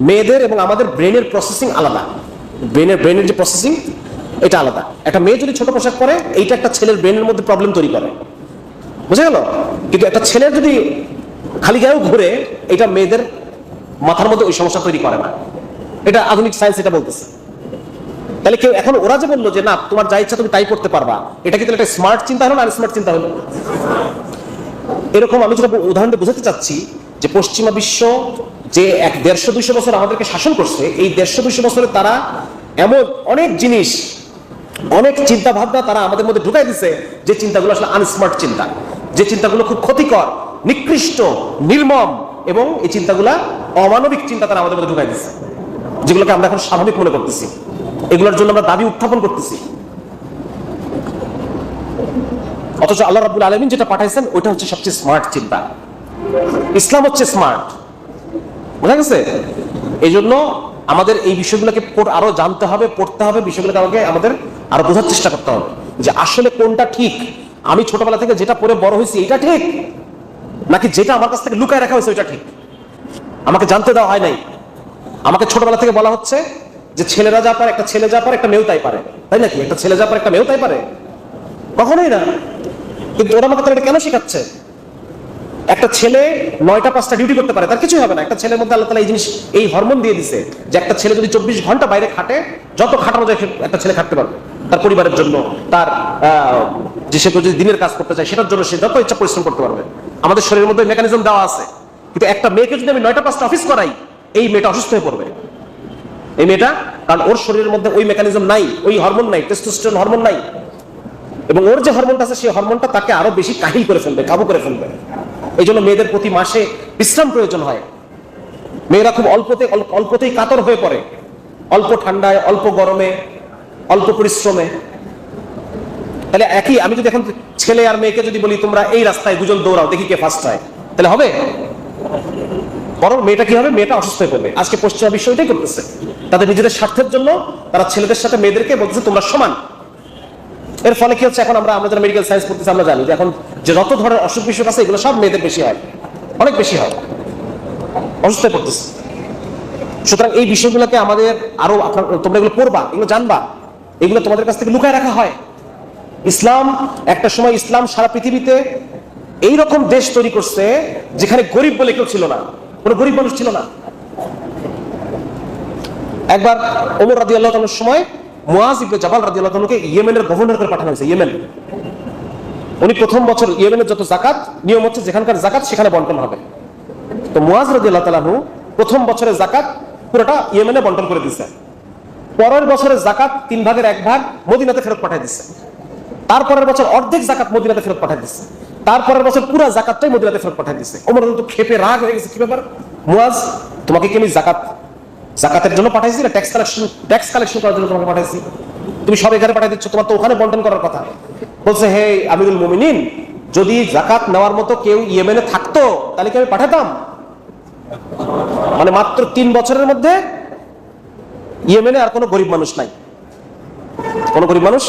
মেয়েদের এবং আমাদের ব্রেনের প্রসেসিং আলাদা। ব্রেনের ব্রেনের যে প্রসেসিং এটা আলাদা। একটা মেয়ে যদি ছোট পোশাক পরে, এইটা একটা ছেলের ব্রেনের মধ্যে প্রবলেম তৈরি করে। বুঝে গেল? কিন্তু একটা ছেলের যদি খালি গায়েও ঘুরে, এটা মেয়েদের মাথার মধ্যে ওই সমস্যা তৈরি করে না। এটা আধুনিক সায়েন্স এটা বলতেছে। তাহলে কেউ, এখন ওরা যে বলল যে, না, তোমার যা ইচ্ছা তুমি তাই করতে পারবা। এটা কি তাহলে একটা স্মার্ট চিন্তা হলো না স্মার্ট চিন্তা হলো? এরকম আমি যেটা উদাহরণ দিয়ে বোঝাতে চাচ্ছি যে পশ্চিমা বিশ্ব যে এক দেড়শো দুইশো বছর আমাদেরকে শাসন করছে, এই দেড়শো দুইশো বছরে তারা এমন অনেক জিনিস, অনেক চিন্তা ভাবনা তারা আমাদের মধ্যে ঢুকাই দিছে যে চিন্তাগুলো আসলে আনস্মার্ট চিন্তা। যে চিন্তাগুলো খুব ক্ষতিকর, নিকৃষ্ট, নির্মম এবং এই চিন্তাগুলা অমানবিক চিন্তা তারা আমাদের মধ্যে ঢুকাই দিচ্ছে যেগুলোকে আমরা এখন স্বাভাবিক মনে করতেছি। এগুলোর জন্য আমরা দাবি উত্থাপন করতেছি। অথচ আল্লাহ রাবুল আলমিন যেটা পাঠাইছেন, ওইটা হচ্ছে সবচেয়ে স্মার্ট চিন্তা। ইসলাম হচ্ছে স্মার্ট বোঝা গেছে? এই জন্য আমাদের এই বিষয়গুলোকে আরও জানতে হবে, পড়তে হবে, বিষয়গুলোকে আমাকে, আমাদের আরও বোঝার চেষ্টা করতে হবে যে আসলে কোনটা ঠিক। আমি ছোটবেলা থেকে যেটা পড়ে বড় হয়েছি, এটা ঠিক? নাকি যেটা আমার কাছ থেকে লুকায় রাখা হয়েছে, ওইটা ঠিক? আমাকে জানতে দেওয়া হয় নাই। আমাকে ছোটবেলা থেকে বলা হচ্ছে যে ছেলেরা যা পারে, একটা ছেলে যা পারে, একটা মেয়েও তাই পারে। তাই নাকি? একটা ছেলে যা পারে, একটা মেয়েও তাই পারে? কখনোই না। কিন্তু ওরা আমাকে এটা কেন শেখাচ্ছে? একটা ছেলে নয়টা, পাঁচটা ডিউটি করতে পারে, তার কিছুই হবে না। একটা ছেলের মধ্যে আল্লাহ তালা এই জিনিস, এই হরমোন দিয়ে দিছে যে একটা ছেলে যদি চব্বিশ ঘণ্টা বাইরে খাটে, যত খাটানো যায় একটা ছেলে খাটতে পারবে। তার পরিবারের জন্য, তার যে সে যদি দিনের কাজ করতে চায়, সেটার জন্য সে যত ইচ্ছা পরিশ্রম করতে পারবে। আমাদের শরীরের মধ্যে মেকানিজম দেওয়া আছে। কিন্তু একটা মেয়েকে যদি আমি নয়টা, পাঁচটা অফিস করাই, এই মেয়েটা অসুস্থ হয়ে পড়বে। এই মেয়েটা, কারণ ওর শরীরের মধ্যে ওই মেকানিজম নাই, ওই হরমোন নাই টেস্টোস্টেরন হরমোন নাই। এবং ওর যে হরমোনটা আছে, সেই হরমোনটা তাকে আরও বেশি কাহিল করে ফেলবে, কাবু করে ফেলবে। এই জন্য মেয়েদের প্রতি মাসে বিশ্রাম প্রয়োজন হয়। মেয়েরা খুব অল্পতে অল্পতেই কাতর হয়ে পড়ে। অল্প ঠান্ডায়, অল্প গরমে, অল্প পরিশ্রমে। তাহলে একই, আমি যদি এখন ছেলে আর মেয়েকে যদি বলি, তোমরা এই রাস্তায় দুজন দৌড়াও, দেখি কে ফার্স্ট হয়। তাহলে হবে? বরং মেয়েটা কি হবে? মেয়েটা অসুস্থ হয়ে পড়বে। আজকে পশ্চিমা বিশ্ব এটাই করতেছে। তাদের নিজেদের স্বার্থের জন্য তারা ছেলেদের সাথে মেয়েদেরকে বলতেছে, তোমরা সমান। এর ফলে কি হচ্ছে? এখন আমরা আমরা যারা মেডিকেল সায়েন্স পড়তেছি, আমরা জানি যে এখন যে যত ধরনের অসুখ বিসুখ আছে, এগুলো সব মেয়েদের বেশি হয়। অনেক বেশি হয়। অসুস্থ পড়তেছে। সুতরাং এই বিষয়গুলোকে আমাদের আরও তোমরা এগুলো পড়বা, এগুলো জানবা। এগুলো তোমাদের কাছ থেকে লুকায় রাখা হয়। ইসলাম, একটা সময় ইসলাম সারা পৃথিবীতে এই রকম দেশ তৈরি করছে যেখানে গরিব বলে কেউ ছিল না। কোনো গরিব মানুষ ছিল না। একবার ওমর রাদি আল্লাহ সময় ইয়েমেনের গভর্নর করে পাঠানো হয়েছে, ইয়েমেন। উনি প্রথম বছর ইয়েমেনের যত জাকাত নিয়ম হচ্ছে যেখানকার জাকাত সেখানে বন্টন হবে। তো প্রথম বছরের জাকাত পুরোটা ইয়েমেনে বন্টন করে পরের বছরের জাকাত তিন ভাগের এক ভাগ মদিনাতে ফেরত পাঠিয়ে দিচ্ছে তারপরের বছর অর্ধেক জাকাত মদিনাতে ফেরত পাঠিয়ে দিচ্ছে তারপরের বছর পুরো জাকাতটাই মদিনাতে ফেরত পাঠিয়ে দিচ্ছে ওমর তো খেপে রাগ হয়ে গেছে, কি ব্যাপার? মুয়াজ, তোমাকে কি আমি জাকাত জাকাতের জন্য পাঠাইছি না? ট্যাক্স কালেকশন ট্যাক্স কালেকশন করার জন্য তোমাকে পাঠাইছি। তুমি সব এখানে পাঠাই দিচ্ছ, তোমার তো ওখানে বন্টন করার কথা। বলছে, হে আমিরুল মুমিনিন, যদি জাকাত নেওয়ার মতো কেউ ইয়েমেনে থাকতো, তাহলে কি আমি পাঠাতাম? মানে মাত্র তিন বছরের মধ্যে ইয়েমেনে আর কোনো গরিব মানুষ নাই। কোনো গরিব মানুষ?